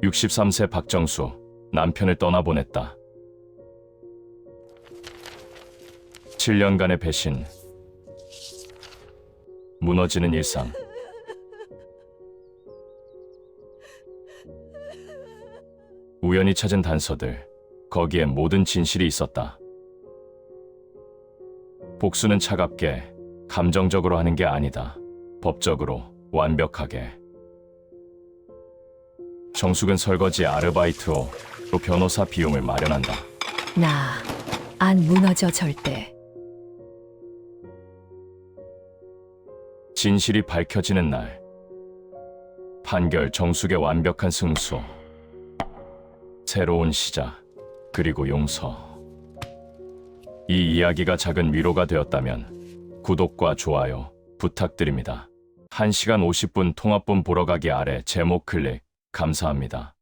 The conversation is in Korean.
63세 박정수 남편을 떠나보냈다. 7년간의 배신 무너지는 일상 우연히 찾은 단서들 거기에 모든 진실이 있었다. 복수는 차갑게 감정적으로 하는 게 아니다. 법적으로 완벽하게. 정숙은 설거지 아르바이트로 변호사 비용을 마련한다. 나 안 무너져 절대. 진실이 밝혀지는 날. 판결 정숙의 완벽한 승소. 새로운 시작. 그리고 용서. 이 이야기가 작은 위로가 되었다면 구독과 좋아요 부탁드립니다. 1시간 50분 통합본 보러 가기 아래 제목 클릭 감사합니다.